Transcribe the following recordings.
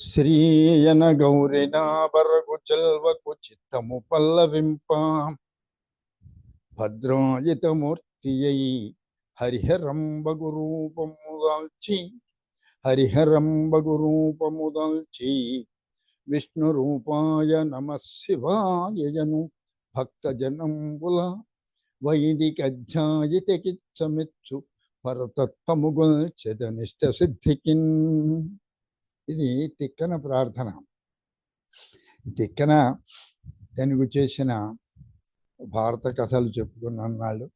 శ్రీయన గౌరినాభరగు జల్వకు చిత్తము పల్లవింప. భద్రాయితమూర్తి అయి హరిహరంబగు రూపము దాల్చి హరిహరంబగు రూపము దాల్చి విష్ణు రూపాయ నమ శివాయను భక్తజనంబుల వైదిక అధ్యాయితకిచ్చమెచ్చు పరతత్వముగొల్చెదనిష్ట సిద్ధికిన్ ఇది తిక్కన ప్రార్థన. తిక్కన తెనుగు చేసిన భారత కథలు చెప్పుకున్న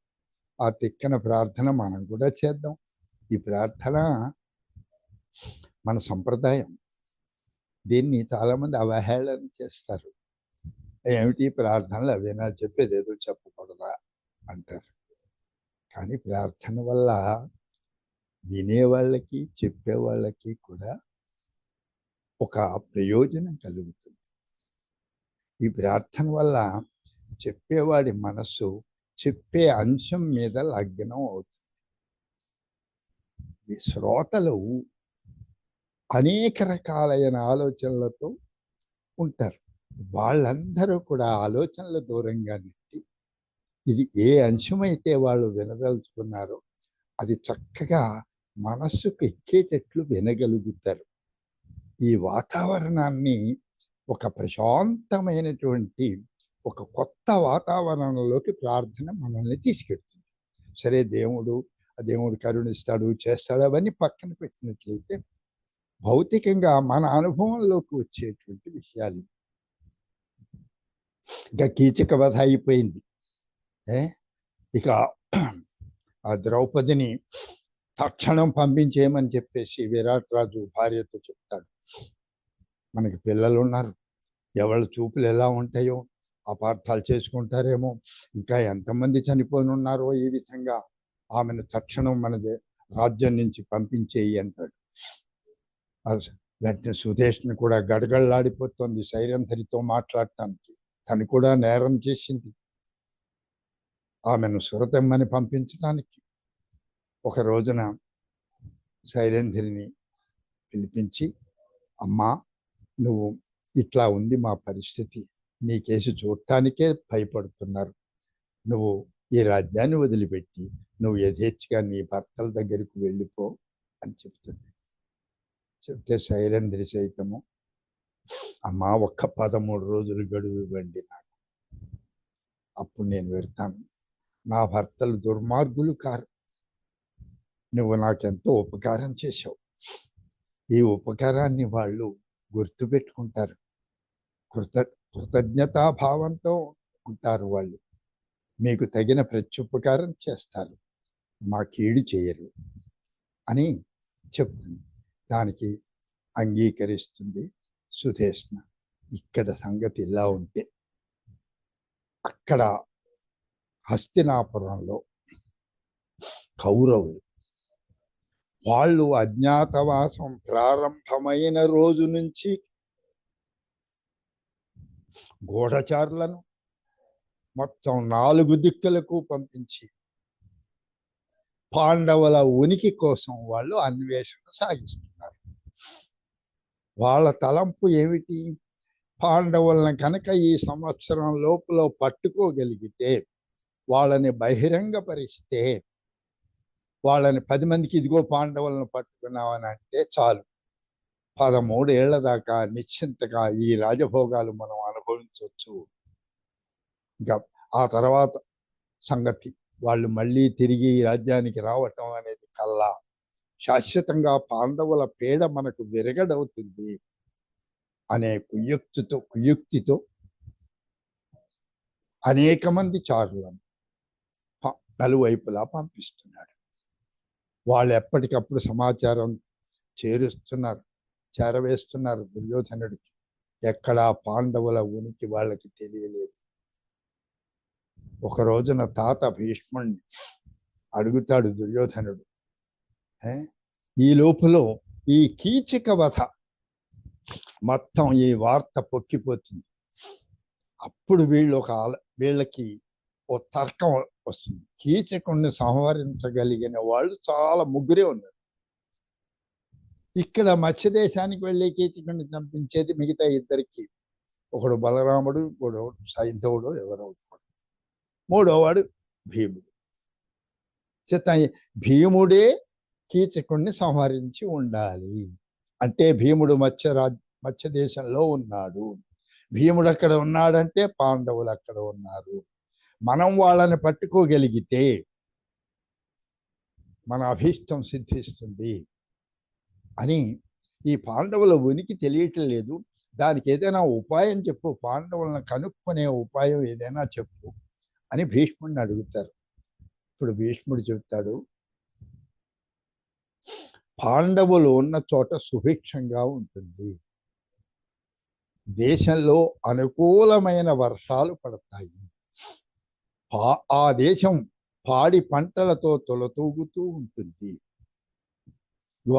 ఆ తిక్కన ప్రార్థన మనం కూడా చేద్దాం. ఈ ప్రార్థన మన సంప్రదాయం. దీన్ని చాలామంది అవహేళన చేస్తారు. ఏమిటి ప్రార్థనలు? అవేనా చెప్పేది ఏదో చెప్పకూడదా? అంటారు. కానీ ప్రార్థన వల్ల వినేవాళ్ళకి చెప్పేవాళ్ళకి కూడా ఒక ప్రయోజనం కలుగుతుంది. ఈ ప్రార్థన వల్ల చెప్పేవాడి మనస్సు చెప్పే అంశం మీద లగ్నం అవుతుంది. ఈ శ్రోతలు అనేక రకాలైన ఆలోచనలతో ఉంటారు. వాళ్ళందరూ కూడా ఆలోచనల దూరంగా నెట్టి ఇది ఏ అంశమైతే వాళ్ళు వినదలుచుకున్నారో అది చక్కగా మనస్సుకు ఎక్కేటట్లు వినగలుగుతారు. ఈ వాతావరణాన్ని ఒక ప్రశాంతమైనటువంటి ఒక కొత్త వాతావరణంలోకి ప్రార్థన మనల్ని తీసుకెడుతుంది సరే దేవుడు ఆ దేవుడు కరుణిస్తాడు చేస్తాడు అవన్నీ పక్కన పెట్టినట్లయితే భౌతికంగా మన అనుభవంలోకి వచ్చేటువంటి విషయాలు ఇవి. ఇంకా కీచక వధ అయిపోయింది. ఏ? ఇక ఆ ద్రౌపదిని తక్షణం పంపించేయమని చెప్పేసి విరాట్ రాజు భార్యతో చెప్తాడు. మనకి పిల్లలు ఉన్నారు. ఎవరి చూపులు ఎలా ఉంటాయో అపార్థాలు చేసుకుంటారేమో ఇంకా ఎంతమంది చనిపోయి ఉన్నారో ఈ విధంగా ఆమెను తక్షణం మనది రాజ్యం నుంచి పంపించేయి అంటాడు. వెంటనే సుధేష్ని కూడా గడగడలాడిపోతుంది సైరంధరితో మాట్లాడటానికి. తను కూడా నేరం చేసింది. ఆమెను సురతమ్మని పంపించడానికి ఒక రోజున శైలేంద్రిని పిలిపించి అమ్మా నువ్వు ఇట్లా ఉంది మా పరిస్థితి. నీ కేసు చూడటానికే భయపడుతున్నారు. నువ్వు ఈ రాజ్యాన్ని వదిలిపెట్టి నువ్వు యథేచ్ఛగా నీ భర్తల దగ్గరికి వెళ్ళిపో అని చెప్తుంది. చెప్తే శైలేంద్రి సైతము అమ్మా ఒక్క పదమూడు రోజులు గడువు ఇవ్వండి నాకు. అప్పుడు నేను వెళ్తాను. నా భర్తలు దుర్మార్గులు కారు నువ్వు నాకెంతో ఉపకారం చేశావు. ఈ ఉపకారాన్ని వాళ్ళు గుర్తుపెట్టుకుంటారు. కృత కృతజ్ఞతాభావంతో ఉంటారు వాళ్ళు. మీకు తగిన ప్రత్యుపకారం చేస్తారు. మా కీడు చేయరు అని చెప్తుంది. దానికి అంగీకరిస్తుంది సుధేష్ణ. ఇక్కడ సంగతి ఇలా ఉంటే అక్కడ హస్తినాపురంలో కౌరవులు వాళ్ళు అజ్ఞాతవాసం ప్రారంభమైన రోజు నుంచి గూఢచారులను మొత్తం నాలుగు దిక్కులకు పంపించి పాండవుల ఉనికి కోసం వాళ్ళు అన్వేషణ సాగిస్తున్నారు. వాళ్ళ తలంపు ఏమిటి? పాండవులను కనుక ఈ సంవత్సరం లోపల పట్టుకోగలిగితే వాళ్ళని బహిరంగపరిస్తే వాళ్ళని పది మందికి ఇదిగో పాండవులను పట్టుకున్నామని అంటే చాలు. పదమూడేళ్ళ దాకా నిశ్చింతగా ఈ రాజభోగాలు మనం అనుభవించవచ్చు ఇంకా ఆ తర్వాత సంగతి వాళ్ళు మళ్ళీ తిరిగి ఈ రాజ్యానికి రావటం అనేది కల్లా. శాశ్వతంగా పాండవుల పేడ మనకు విరగడవుతుంది అనే కుయుక్తితో కుయుక్తితో అనేక మంది చారులను నలువైపులా పంపిస్తున్నాడు వాళ్ళు ఎప్పటికప్పుడు సమాచారం చేరుస్తున్నారు చేరవేస్తున్నారు దుర్యోధనుడికి ఎక్కడా పాండవుల ఉనికి వాళ్ళకి తెలియలేదు. ఒక రోజున తాత భీష్ముణ్ణి అడుగుతాడు దుర్యోధనుడు. ఈ లోపల ఈ కీచక వధ మొత్తం ఈ వార్త పొక్కిపోతుంది. అప్పుడు వీళ్ళు ఒక వీళ్ళకి ఓ తర్కం వస్తుంది. కీచకుణ్ణి సంహరించగలిగిన వాళ్ళు చాలా ముగ్గురే ఉన్నారు. ఇక్కడ మత్స్య దేశానికి వెళ్ళే కీచకుణ్ణి చంపించేది మిగతా ఇద్దరికి. ఒకడు బలరాముడు ఇంకోడు సైంధవుడు ఎవరో మూడోవాడు భీముడు. చేత భీముడే కీచకుణ్ణి సంహరించి ఉండాలి. అంటే భీముడు మత్స్యరాజ్ మత్స్య దేశంలో ఉన్నాడు. భీముడు అక్కడ ఉన్నాడంటే పాండవులు అక్కడ ఉన్నారు. మనం వాళ్ళని పట్టుకోగలిగితే మన అభీష్టం సిద్ధిస్తుంది అని ఈ పాండవుల ఉనికి తెలియటం లేదు. దానికి ఏదైనా ఉపాయం చెప్పు పాండవులను కనుక్కునే ఉపాయం ఏదైనా చెప్పు అని భీష్ముడిని అడుగుతారు. ఇప్పుడు భీష్ముడు చెప్తాడు పాండవులు ఉన్న చోట సుభిక్షంగా ఉంటుంది. దేశంలో అనుకూలమైన వర్షాలు పడతాయి. పా- ఆ దేశం పాడి పంటలతో తొలతూగుతూ ఉంటుంది.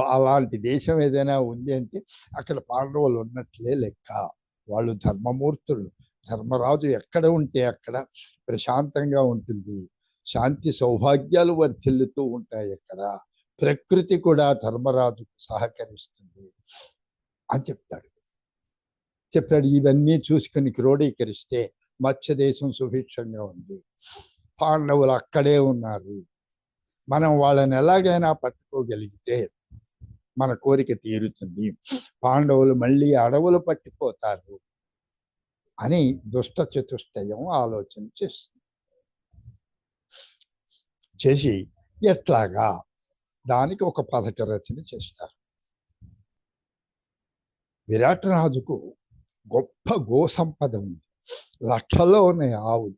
అలాంటి దేశం ఏదైనా ఉంది అంటే అక్కడ పాండవులు ఉన్నట్లే లెక్క. వాళ్ళు ధర్మమూర్తులు. ధర్మరాజు ఎక్కడ ఉంటే అక్కడ ప్రశాంతంగా ఉంటుంది. శాంతి సౌభాగ్యాలు వర్ధిల్లుతూ ఉంటాయి అక్కడ. ప్రకృతి కూడా ధర్మరాజుకు సహకరిస్తుంది అని చెప్తాడు. చెప్పాడు ఇవన్నీ చూసుకుని క్రోడీకరిస్తే మత్స్య దేశం సుభిక్షంగా ఉంది. పాండవులు అక్కడే ఉన్నారు. మనం వాళ్ళని ఎలాగైనా పట్టుకోగలిగితే మన కోరిక తీరుతుంది. పాండవులు మళ్ళీ అడవులు పట్టిపోతారు అని దుష్ట చతుష్టయం ఆలోచన చేస్తుంది. చేసి ఎట్లాగా? దానికి ఒక పథక రచన చేస్తారు. విరాట్ రాజుకు గొప్ప గో సంపద ఉంది. లక్షల్లో ఉన్నాయి ఆవులు.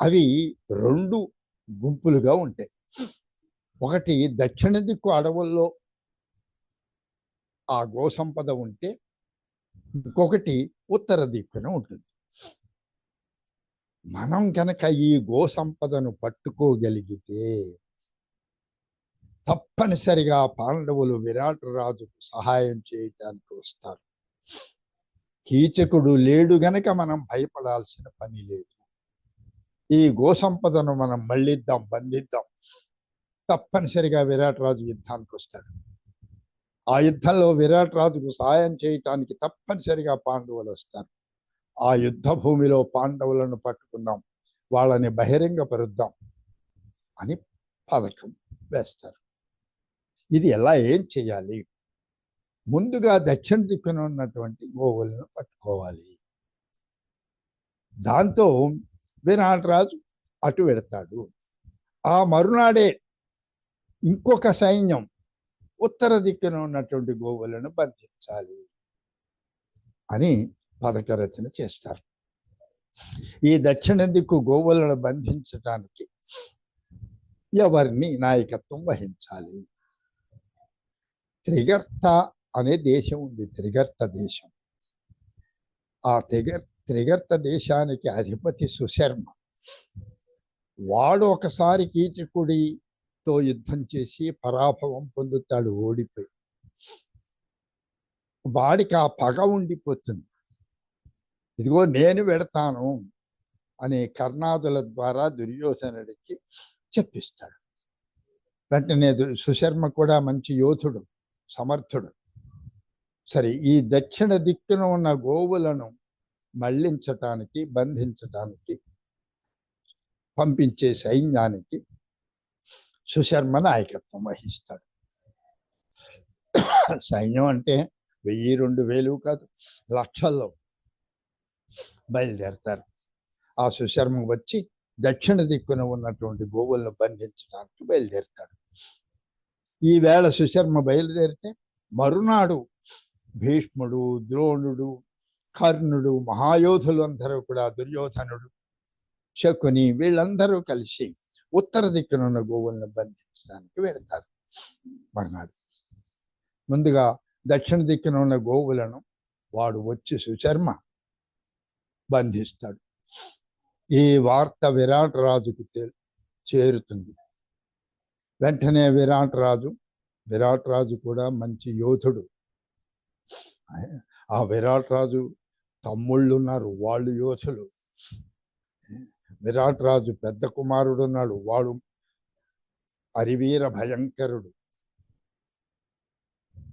అవి రెండు గుంపులుగా ఉంటాయి. ఒకటి దక్షిణ దిక్కు అడవుల్లో ఆ గోసంపద ఉంటే ఇంకొకటి ఉత్తర దిక్కున ఉంటుంది. మనం కనుక ఈ గోసంపదను పట్టుకోగలిగితే తప్పనిసరిగా పాండవులు విరాట్ రాజుకు సహాయం చేయటానికి వస్తారు. కీచకుడు లేడు గనక మనం భయపడాల్సిన పని లేదు. ఈ గోసంపదను మనం మళ్ళిద్దాం బంధిద్దాం. తప్పనిసరిగా విరాట్ రాజు యుద్ధానికి వస్తాడు. ఆ యుద్ధంలో విరాట్ రాజుకు సాయం చేయటానికి తప్పనిసరిగా పాండవులు వస్తారు. ఆ యుద్ధ భూమిలో పాండవులను పట్టుకుందాం వాళ్ళని బహిరంగపరుద్దాం అని పథకం వేస్తారు. ఇది ఎలా ఏం చేయాలి? ముందుగా దక్షిణ దిక్కున ఉన్నటువంటి గోవులను పట్టుకోవాలి. దాంతో విరాటరాజు అటు వెడతాడు. ఆ మరునాడే ఇంకొక సైన్యం ఉత్తర దిక్కున ఉన్నటువంటి గోవులను బంధించాలి అని పథక రచన చేస్తారు. ఈ దక్షిణ దిక్కు గోవులను బంధించటానికి ఎవరిని నాయకత్వం వహించాలి? త్రిగర్త అనే దేశం ఉంది త్రిగర్త దేశం. ఆ త్రిగర్ త్రిగర్త దేశానికి అధిపతి సుశర్మ. వాడు ఒకసారి కీచకుడితో యుద్ధం చేసి పరాభవం పొందుతాడు ఓడిపోయి. వాడికి ఆ పగ ఉండిపోతుంది. ఇదిగో నేను వెడతాను అనే కర్ణాదుల ద్వారా దుర్యోధనుడికి చెప్పిస్తాడు. వెంటనే సుశర్మ కూడా మంచి యోధుడు సమర్థుడు. సరే ఈ దక్షిణ దిక్కున ఉన్న గోవులను మళ్ళించటానికి బంధించటానికి పంపించే సైన్యానికి సుశర్మ నాయకత్వం వహిస్తాడు. సైన్యం అంటే వెయ్యి రెండు వేలు కాదు లక్షల్లో బయలుదేరతారు. ఆ సుశర్మ వచ్చి దక్షిణ దిక్కున ఉన్నటువంటి గోవులను బంధించడానికి బయలుదేరుతాడు. ఈవేళ సుశర్మ బయలుదేరితే మరునాడు భీష్ముడు ద్రోణుడు కర్ణుడు మహాయోధులు అందరూ కూడా దుర్యోధనుడు శకుని వీళ్ళందరూ కలిసి ఉత్తర దిక్కున ఉన్న గోవులను బంధించడానికి వెళతారు. మర్నాడు. ముందుగా దక్షిణ దిక్కున ఉన్న గోవులను వాడు వచ్చి సుశర్మ బంధిస్తాడు. ఈ వార్త విరాట్ రాజుకు చేరుతుంది. వెంటనే విరాట్ రాజు విరాట్ రాజు కూడా మంచి యోధుడు. ఆ విరాట్ రాజు తమ్ముళ్ళు ఉన్నారు వాళ్ళు యోధులు. విరాట్ రాజు పెద్ద కుమారుడు ఉన్నాడు వాడు అరివీర భయంకరుడు.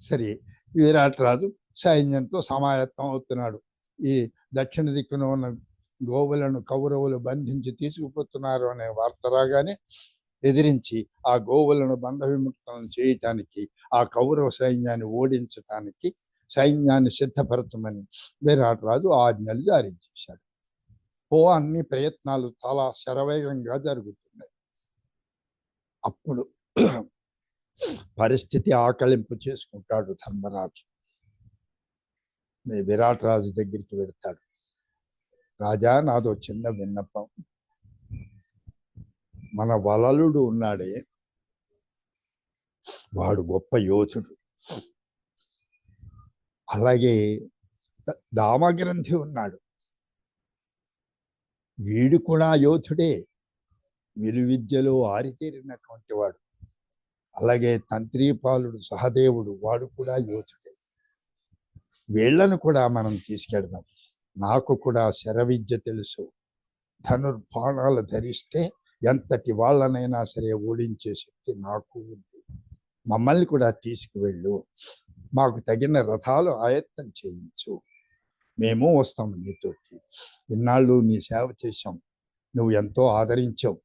సరే విరాట్ రాజు సైన్యంతో సమాయత్తం అవుతున్నాడు. ఈ దక్షిణ దిక్కున ఉన్న గోవులను కౌరవులు బంధించి తీసుకుపోతున్నారు అనే వార్త రాగానే ఎదిరించి ఆ గోవులను బంధ విముక్తం చేయటానికి ఆ కౌరవ సైన్యాన్ని ఓడించటానికి సైన్యాన్ని సిద్ధపరచమని విరాట్ రాజు ఆజ్ఞలు జారీ చేశాడు. ఓ అన్ని ప్రయత్నాలు చాలా శరవేగంగా జరుగుతున్నాయి. అప్పుడు పరిస్థితి ఆకలింపు చేసుకుంటాడు ధర్మరాజు. మీ విరాట్ రాజు దగ్గరికి వెళ్తాడు. రాజా నాదో చిన్న విన్నపం. మన వలలుడు ఉన్నాడే. వాడు గొప్ప యోధుడు. అలాగే దామగ్రంథి ఉన్నాడు. వీడు కూడా యోధుడే. విలువిద్యలో ఆరితేరినటువంటి వాడు. అలాగే తంత్రీపాలుడు సహదేవుడు వాడు కూడా యోధుడే. వీళ్ళను కూడా మనం తీసుకెళ్దాం నాకు కూడా శరవిద్య తెలుసు. ధనుర్బాణాలు ధరిస్తే ఎంతటి వాళ్ళనైనా సరే ఓడించే శక్తి నాకు ఉంది. మమ్మల్ని కూడా తీసుకువెళ్ళు. మాకు తగిన రథాలు ఆయత్తం చేయించు. మేము వస్తాం నీతోటి. ఇన్నాళ్ళు నీ సేవ చేశాం. నువ్వు ఎంతో ఆదరించావు.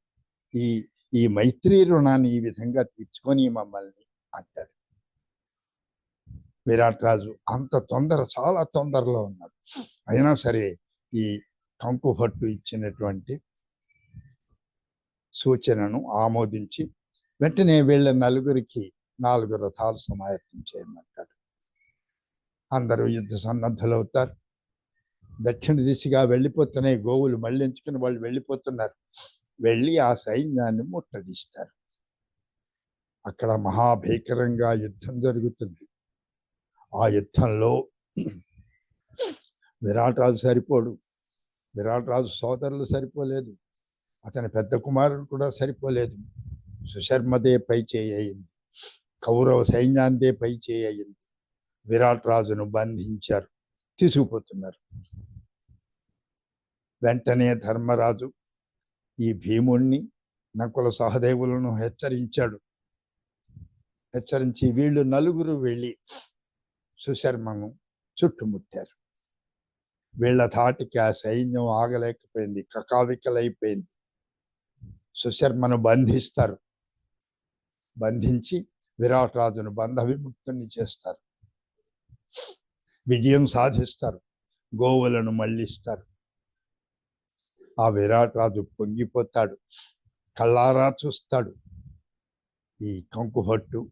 ఈ ఈ మైత్రి రుణాన్ని ఈ విధంగా తీర్చుకొని మమ్మల్ని అంటాడు. విరాట్ రాజు అంత తొందర చాలా తొందరలో ఉన్నాడు. అయినా సరే ఈ కంకుభట్టు ఇచ్చినటువంటి సూచనను ఆమోదించి వెంటనే వీళ్ళ నలుగురికి నాలుగు రథాలు సమాయత్తం చేయమంటాడు. అందరూ యుద్ధ సన్నద్ధులవుతారు. దక్షిణ దిశగా వెళ్ళిపోతున్నాయి గోవులు మళ్ళించుకుని వాళ్ళు వెళ్ళిపోతున్నారు. వెళ్ళి ఆ సైన్యాన్ని ముట్టడిస్తారు. అక్కడ మహాభీకరంగా యుద్ధం జరుగుతుంది. ఆ యుద్ధంలో విరాట్ రాజు సరిపోడు. విరాట్ రాజు సోదరులు సరిపోలేదు. అతని పెద్ద కుమారుడు కూడా సరిపోలేదు. సుశర్మదే పై చేయి కౌరవ సైన్యాందే పై చేయి అయింది. విరాట్ రాజును బంధించారు. తీసుకుపోతున్నారు. వెంటనే ధర్మరాజు ఈ భీముణ్ణి నకుల సహదేవులను హెచ్చరించాడు. హెచ్చరించి వీళ్ళు నలుగురు వెళ్ళి సుశర్మను చుట్టుముట్టారు. వీళ్ళ ధాటికి ఆ సైన్యం ఆగలేకపోయింది కకావికలైపోయింది. సుశర్మను బంధిస్తారు. బంధించి విరాట్ రాజును బంధ విముక్తుని చేస్తారు. విజయం సాధిస్తారు. గోవులను మళ్ళిస్తారు. ఆ విరాట్ రాజు పొంగిపోతాడు. కళ్ళారా చూస్తాడు. ఈ కంకుహట్టు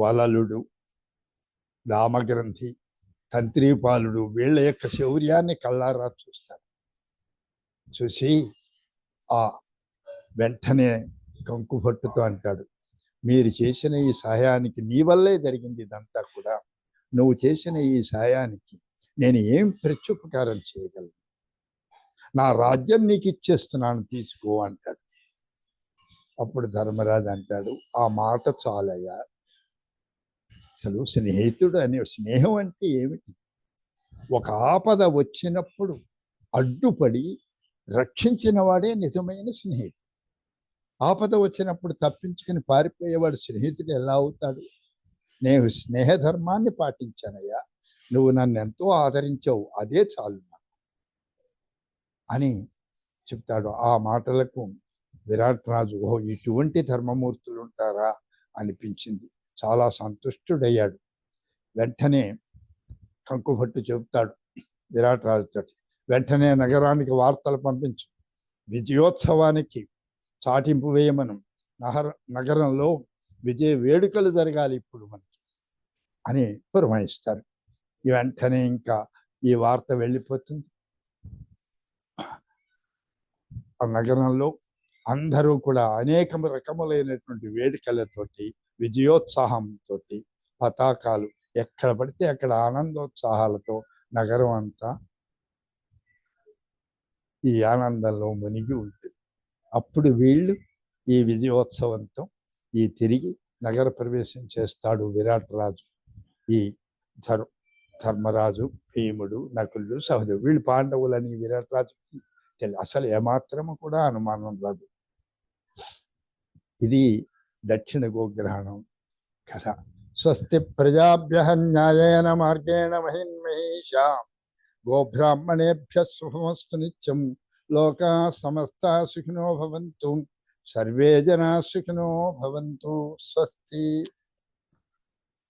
వలలుడు దామగ్రంథి తంత్రీపాలుడు వీళ్ళ యొక్క శౌర్యాన్ని కళ్ళారా చూస్తాడు చూసి ఆ వెంటనే కంకుభట్టుతో అంటాడు మీరు చేసిన ఈ సహాయానికి నీ వల్లే జరిగింది ఇదంతా కూడా. నువ్వు చేసిన ఈ సాయానికి నేను ఏం ప్రత్యుపకారం చేయగలను? నా రాజ్యం నీకు ఇచ్చేస్తున్నాను తీసుకో అంటాడు. అప్పుడు ధర్మరాజు అంటాడు ఆ మాట చాలయ్యా. అసలు స్నేహితుడు అనే స్నేహం అంటే ఏమిటి? ఒక ఆపద వచ్చినప్పుడు అడ్డుపడి రక్షించిన వాడే నిజమైన స్నేహితుడు. ఆపద వచ్చినప్పుడు తప్పించుకుని పారిపోయేవాడు స్నేహితుడు ఎలా అవుతాడు? నేను స్నేహధర్మాన్ని పాటించానయ్యా. నువ్వు నన్ను ఎంతో ఆదరించావు అదే చాలు నాకు. అని చెప్తాడు. ఆ మాటలకు విరాట్ రాజు ఓ ఇటువంటి ధర్మమూర్తులు ఉంటారా అనిపించింది. చాలా సంతుష్టుడయ్యాడు. వెంటనే కంకుభట్టు చెబుతాడు విరాట్ రాజుతోటి వెంటనే నగరానికి వార్తలు పంపించు. విజయోత్సవానికి చాటింపు వేయమనం. నగర నగరంలో విజయ వేడుకలు జరగాలి ఇప్పుడు మనకి. అని పురమాయిస్తారు. వెంటనే ఇంకా ఈ వార్త వెళ్ళిపోతుంది. ఆ నగరంలో అందరూ కూడా అనేక రకములైనటువంటి వేడుకలతోటి విజయోత్సాహంతో పతాకాలు ఎక్కడ పడితే అక్కడ ఆనందోత్సాహాలతో నగరం అంతా ఈ ఆనందంలో మునిగి ఉంటుంది. అప్పుడు వీళ్ళు ఈ విజయోత్సవంతో ఈ తిరిగి నగర ప్రవేశం చేస్తాడు విరాట్ రాజు. ఈ ధర్ ధర్మరాజు భీముడు నకులు సహదేవుడు వీళ్ళు పాండవులని విరాట్రాజుకి తెలియదు. అసలు ఏమాత్రము కూడా అనుమానం రాదు. ఇది దక్షిణ గోగ్రహణం కథ. స్వస్తి ప్రజాభ్య న్యాయన మార్గేణ మహిన్మహీషా. గోబ్రాహ్మణేభ్య శుభమస్తు నిత్యం. లోకా సమస్త సుఖినో భవంతు. సర్వే జనా సుఖినో భవంతు. స్వస్తి